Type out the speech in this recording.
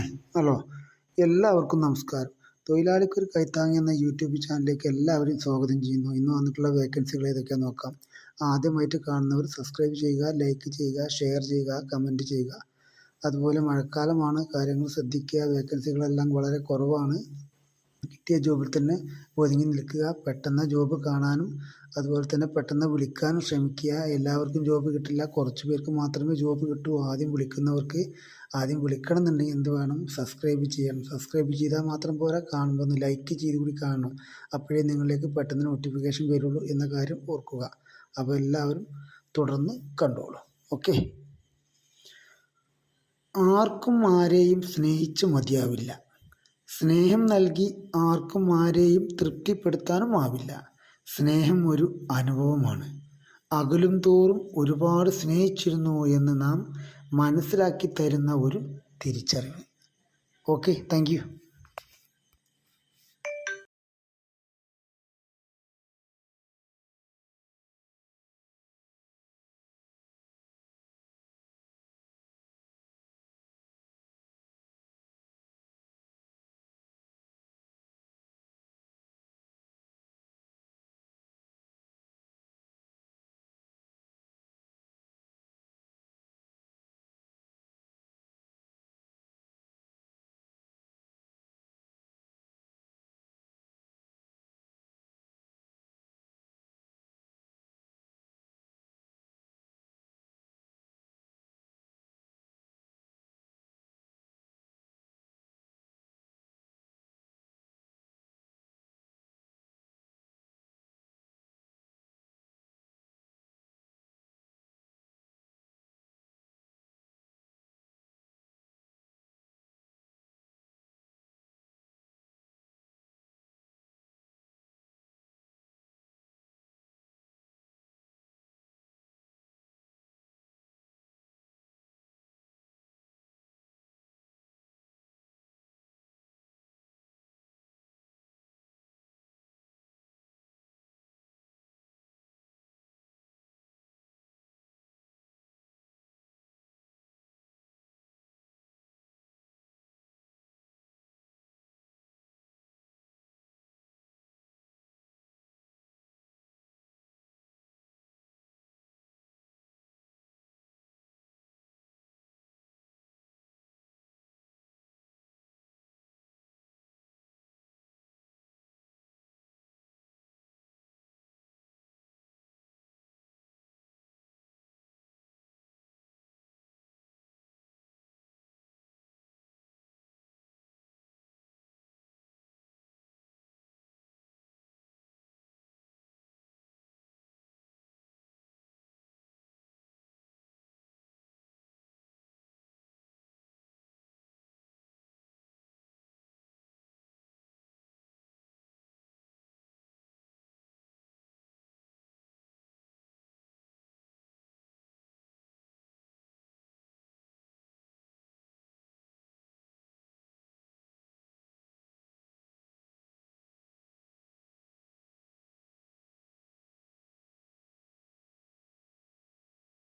Hello എല്ലാവർക്കും നമസ്കാരം. തൊഴിലാളിക്കൊരു കൈത്താങ്ങി എന്ന യൂട്യൂബ് ചാനലിലേക്ക് എല്ലാവരും സ്വാഗതം ചെയ്യുന്നു. ഇന്ന് വന്നിട്ടുള്ള വേക്കൻസികൾ ഏതൊക്കെയാണെന്ന് നോക്കാം. ആദ്യമായിട്ട് കാണുന്നവർ സബ്സ്ക്രൈബ് ചെയ്യുക ലൈക്ക് ചെയ്യുക ഷെയർ ചെയ്യുക കമന്റ് ചെയ്യുക. അതുപോലെ മഴക്കാലമാണ് കാര്യങ്ങൾ ശ്രദ്ധിക്കുക. വേക്കൻസികളെല്ലാം വളരെ കുറവാണ്. കിട്ടിയ ജോബിൽ തന്നെ ഒതുങ്ങി നിൽക്കുക. പെട്ടെന്ന് ജോബ് കാണാനും അതുപോലെ തന്നെ പെട്ടെന്ന് വിളിക്കാനും ശ്രമിക്കുക. എല്ലാവർക്കും ജോബ് കിട്ടില്ല. കുറച്ച് പേർക്ക് മാത്രമേ ജോബ് കിട്ടൂ. ആദ്യം വിളിക്കുന്നവർക്ക് ആദ്യം വിളിക്കണം എന്നുണ്ടെങ്കിൽ എന്ത് വേണം? സബ്സ്ക്രൈബ് ചെയ്യണം. സബ്സ്ക്രൈബ് ചെയ്താൽ മാത്രം പോരാ. കാണുമ്പോൾ ഒന്ന് ലൈക്ക് ചെയ്ത് കൂടി കാണണം. അപ്പോഴേ നിങ്ങളിലേക്ക് പെട്ടെന്ന് നോട്ടിഫിക്കേഷൻ വരുള്ളൂ എന്ന കാര്യം ഓർക്കുക. അപ്പോൾ എല്ലാവരും തുടർന്ന് കണ്ടോളൂ. ഓക്കെ? ആർക്കും ആരെയും സ്നേഹിച്ച് മതിയാവില്ല. സ്നേഹം നൽകി ആർക്കും ആരെയും തൃപ്തിപ്പെടുത്താനും ആവില്ല. സ്നേഹം ഒരു അനുഭവമാണ്. അകലും തോറും ഒരുപാട് സ്നേഹിച്ചിരുന്നു എന്ന് നാം മനസ്സിലാക്കി തരുന്ന ഒരു തിരിച്ചറിവ്. Okay thank